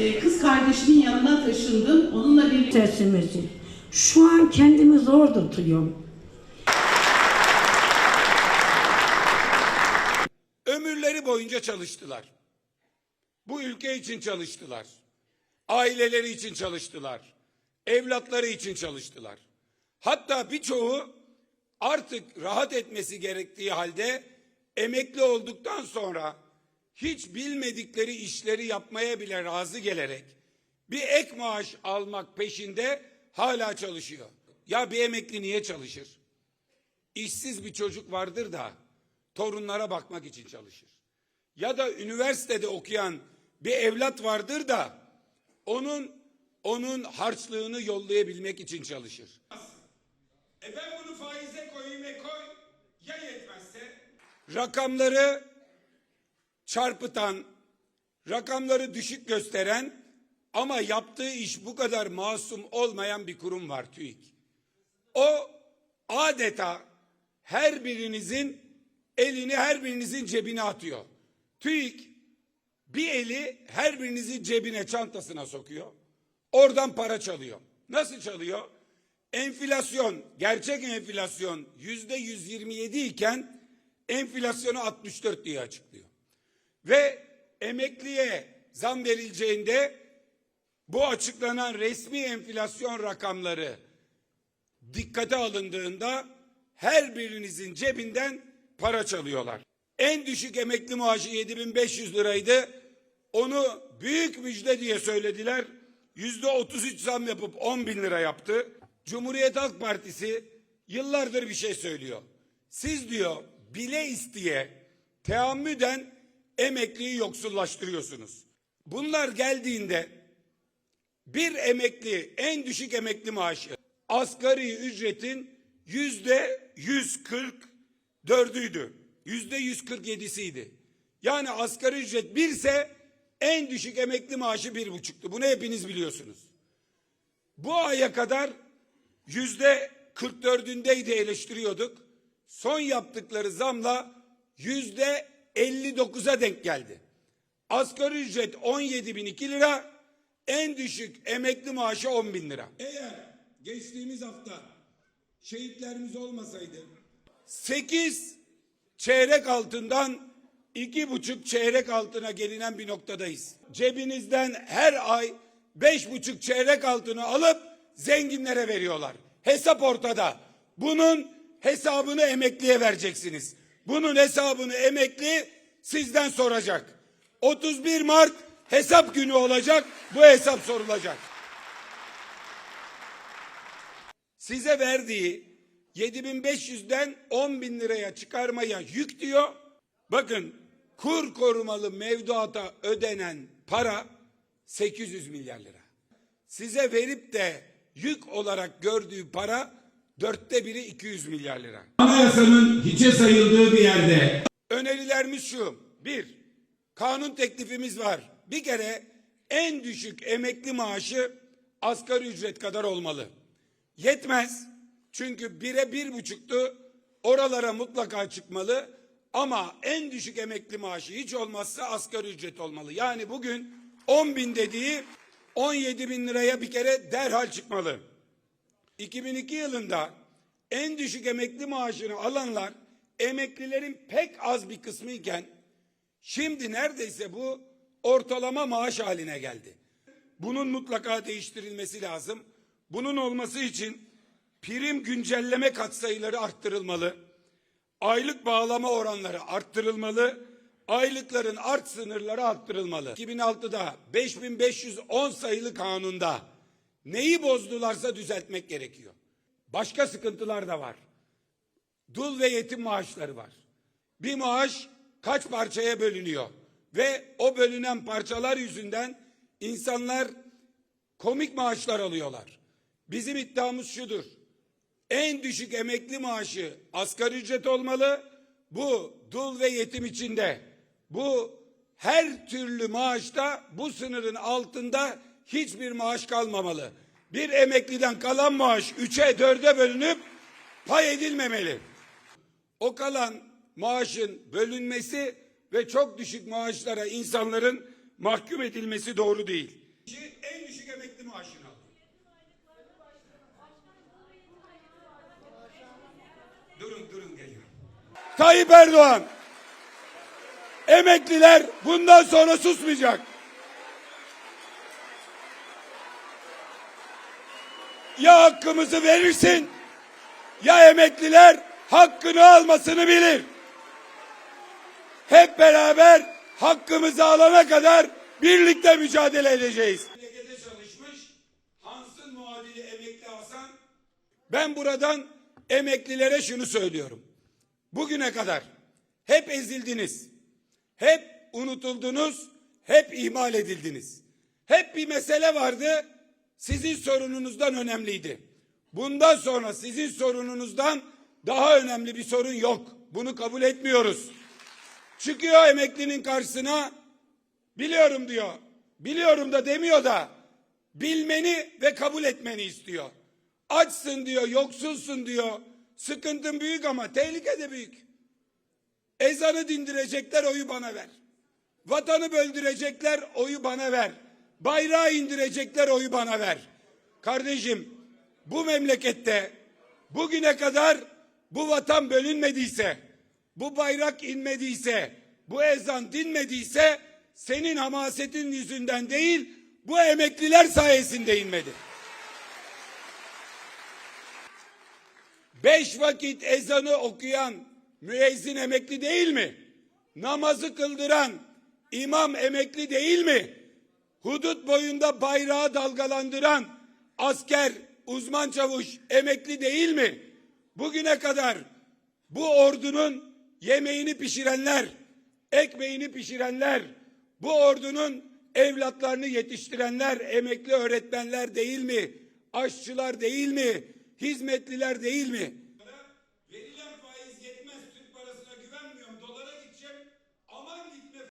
e, kız kardeşimin yanına taşındım. Onunla birlikte sesimizi. Şu an kendimi zor tutuyorum. Ömürleri boyunca çalıştılar. Bu ülke için çalıştılar. Aileleri için çalıştılar. Evlatları için çalıştılar. Hatta birçoğu artık rahat etmesi gerektiği halde emekli olduktan sonra hiç bilmedikleri işleri yapmaya bile razı gelerek bir ek maaş almak peşinde hala çalışıyor. Ya bir emekli niye çalışır? İşsiz bir çocuk vardır da torunlara bakmak için çalışır. Ya da üniversitede okuyan bir evlat vardır da onun onun harçlığını yollayabilmek için çalışır. E ben bunu faize koyayım e koy. Ya yetmezse? Rakamları çarpıtan, rakamları düşük gösteren ama yaptığı iş bu kadar masum olmayan bir kurum var TÜİK. O adeta her birinizin elini her birinizin cebine atıyor. TÜİK bir eli her birinizin cebine çantasına sokuyor. Oradan para çalıyor. Nasıl çalıyor? Enflasyon, gerçek enflasyon yüzde 127 iken enflasyonu 64 diye açıklıyor. Ve emekliye zam verileceğinde bu açıklanan resmi enflasyon rakamları dikkate alındığında her birinizin cebinden para çalıyorlar. En düşük emekli maaşı 7500 liraydı. Onu büyük müjde diye söylediler. Yüzde 33 zam yapıp 10 bin lira yaptı. Cumhuriyet Halk Partisi yıllardır bir şey söylüyor. Siz diyor bile isteye teammüden emekliyi yoksullaştırıyorsunuz. Bunlar geldiğinde bir emekli en düşük emekli maaşı asgari ücretin yüzde 144'üydü. Yüzde 147'siydi. Yani asgari ücret birse en düşük emekli maaşı bir buçuktu. Bunu hepiniz biliyorsunuz. Bu aya kadar yüzde 44'ündeydi eleştiriyorduk. Son yaptıkları zamla yüzde 59'a denk geldi. Asgari ücret 17 bin iki lira, en düşük emekli maaşı 10 bin lira. Eğer geçtiğimiz hafta şehitlerimiz olmasaydı 8 çeyrek altından iki buçuk çeyrek altına gelinen bir noktadayız. Cebinizden her ay beş buçuk çeyrek altını alıp zenginlere veriyorlar. Hesap ortada. Bunun hesabını emekliye vereceksiniz. Bunun hesabını emekli sizden soracak. 31 Mart hesap günü olacak. Bu hesap sorulacak. Size verdiği 7500'den 10 bin liraya çıkarmaya yük diyor. Bakın kur korumalı mevduata ödenen para 800 milyar lira. Size verip de yük olarak gördüğü para dörtte biri 200 milyar lira. Anayasanın hiçe sayıldığı bir yerde Önerilerimiz şu. Bir, kanun teklifimiz var. Bir kere en düşük emekli maaşı asgari ücret kadar olmalı. Yetmez. Çünkü bire bir buçuktu. Oralara mutlaka çıkmalı. Ama en düşük emekli maaşı hiç olmazsa asgari ücret olmalı. Yani bugün 10 bin dediği 17 bin liraya bir kere derhal çıkmalı. 2002 yılında en düşük emekli maaşını alanlar emeklilerin pek az bir kısmı iken şimdi neredeyse bu ortalama maaş haline geldi. Bunun mutlaka değiştirilmesi lazım. Bunun olması için prim güncelleme katsayıları arttırılmalı. Aylık bağlama oranları arttırılmalı. Aylıkların art sınırları arttırılmalı. 2006'da 5510 sayılı kanunda neyi bozdularsa düzeltmek gerekiyor. Başka sıkıntılar da var. Dul ve yetim maaşları var. Bir maaş kaç parçaya bölünüyor ve o bölünen parçalar yüzünden insanlar komik maaşlar alıyorlar. Bizim iddiamız şudur. En düşük emekli maaşı asgari ücret olmalı. Bu dul ve yetim içinde. Bu her türlü maaşta bu sınırın altında hiçbir maaş kalmamalı. Bir emekliden kalan maaş üçe dörde bölünüp pay edilmemeli. O kalan maaşın bölünmesi ve çok düşük maaşlara insanların mahkum edilmesi doğru değil. En düşük emekli maaşını al. Durun durun geliyor. Tayyip Erdoğan emekliler bundan sonra susmayacak. Ya hakkımızı verirsin ya emekliler hakkını almasını bilir. Hep beraber hakkımızı alana kadar birlikte mücadele edeceğiz. Memlekete çalışmış Hans'ın muadili emekli Hasan. Ben buradan emeklilere şunu söylüyorum. Bugüne kadar hep ezildiniz. Hep unutuldunuz. Hep ihmal edildiniz. Hep bir mesele vardı. Sizin sorununuzdan önemliydi. Bundan sonra sizin sorununuzdan daha önemli bir sorun yok. Bunu kabul etmiyoruz. Çıkıyor emeklinin karşısına biliyorum diyor. Biliyorum da demiyor da bilmeni ve kabul etmeni istiyor. Açsın diyor, yoksulsun diyor. Sıkıntın büyük ama tehlike de büyük. Ezanı dindirecekler oyu bana ver. Vatanı böldürecekler oyu bana ver. Bayrağı indirecekler oyu bana ver. Kardeşim bu memlekette bugüne kadar bu vatan bölünmediyse, bu bayrak inmediyse, bu ezan dinmediyse senin hamasetin yüzünden değil bu emekliler sayesinde inmedi. Beş vakit ezanı okuyan müezzin emekli değil mi? Namazı kıldıran imam emekli değil mi? Hudut boyunda bayrağı dalgalandıran asker, uzman çavuş emekli değil mi? Bugüne kadar bu ordunun yemeğini pişirenler, ekmeğini pişirenler, bu ordunun evlatlarını yetiştirenler, emekli öğretmenler değil mi? Aşçılar değil mi? Hizmetliler değil mi?